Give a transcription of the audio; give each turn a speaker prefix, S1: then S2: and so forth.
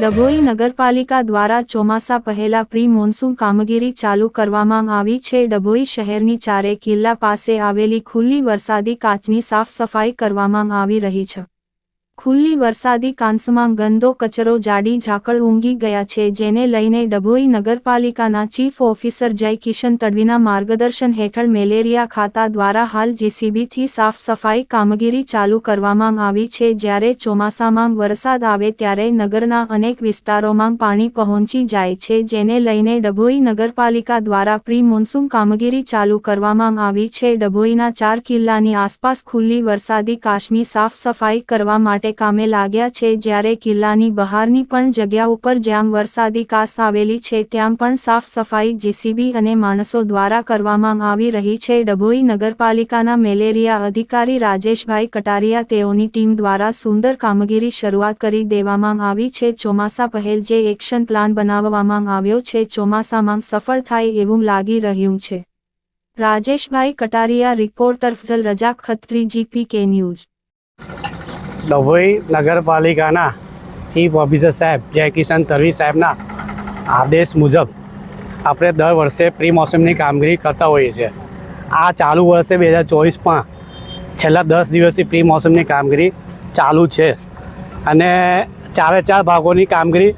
S1: ડભોઈ નગરપાલિકા દ્વારા ચોમાસા પહેલા પ્રી મોન્સૂન કામગીરી ચાલુ કરવામાં આવી છે. ડભોઈ શહેરની ચારે કિલ્લા પાસે આવેલી ખુલ્લી વરસાદી કાચની સાફ સફાઈ કરવામાં આવી રહી છે. ખુલ્લી વરસાદી કાંસમાં ગંદો કચરો જાડી ઝાકળ ઊંઘી ગયા છે, જેને લઈને ડભોઈ નગરપાલિકાના ચીફ ઓફિસર જય કિશન તડવીના માર્ગદર્શન હેઠળ મેલેરિયા ખાતા દ્વારા હાલ જેસીબીથી સાફ સફાઈ કામગીરી ચાલુ કરવામાં આવી છે. જ્યારે ચોમાસામાં વરસાદ આવે ત્યારે નગરના અનેક વિસ્તારોમાં પાણી પહોંચી જાય છે, જેને લઈને ડભોઈ નગરપાલિકા દ્વારા પ્રી મોન્સૂન કામગીરી ચાલુ કરવામાં આવી છે. ડભોઈના ચાર કિલ્લાની આસપાસ ખુલ્લી વરસાદી કાશ્મી સાફ સફાઈ કરવા માટે કામે લાગ્યા છે જ્યારે કિલ્લાની બહારની પણ જગ્યા ઉપર જ્યાં વરસાદી કાસ આવેલી છે ત્યાં પણ સાફ સફાઈ, જેસીબી અને માણસો દ્વારા કરવામાં આવી રહી છે. ડભોઈ નગરપાલિકાના મેલેરિયા અધિકારી રાજેશભાઈ કટારિયા તેઓની ટીમ દ્વારા સુંદર કામગીરી શરૂઆત કરી દેવામાં આવી છે. ચોમાસા પહેલ જે એક્શન પ્લાન બનાવવામાં આવ્યો છે, ચોમાસામાં સફળ થાય એવું લાગી રહ્યું છે. Rajeshbhai Kataria, reporter Fazal Razak, Khatri, GP K news.
S2: Dabhoi નગરપાલિકાના ચીફ ઓફિસર સાહેબ જય કિશન તરવી સાહેબના આદેશ મુજબ આપણે દર વર્ષે પ્રી મોસમની કામગીરી કરતા હોઈએ છીએ. આ ચાલુ વર્ષે બે હજાર ચોવીસમાં છેલ્લા દસ દિવસથી પ્રી મોસમની કામગીરી ચાલુ છે. અને ચારે ચાર ભાગોની કામગીરી